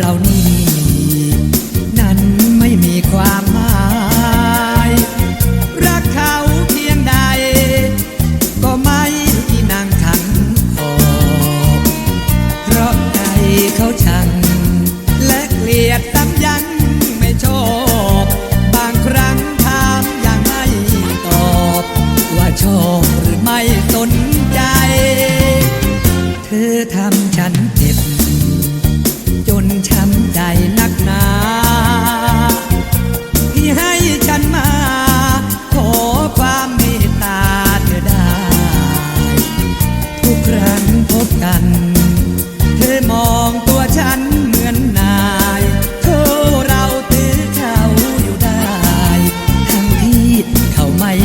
เรา 我爱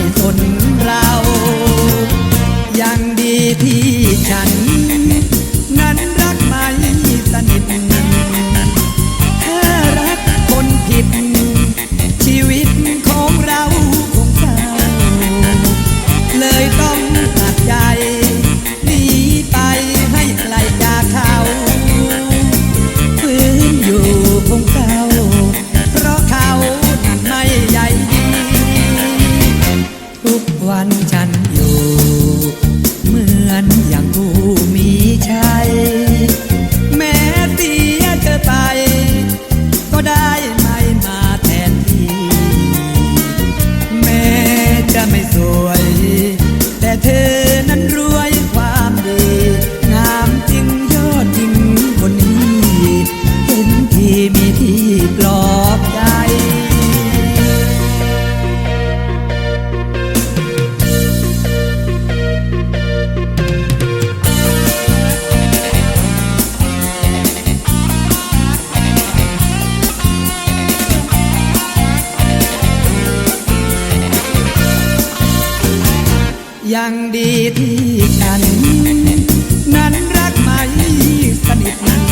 อางผู้มีชัย แม้เสียเธอไป ก็ได้ไม่มาแทนที่ แม้จะไม่สวย แต่เธอนั้นรวยความดี งามจริงยอดจริงคนนี้ เห็นที่มีที่ปลอ ยังดีที่ฉัน นั้นรักไหมสนิทนั้น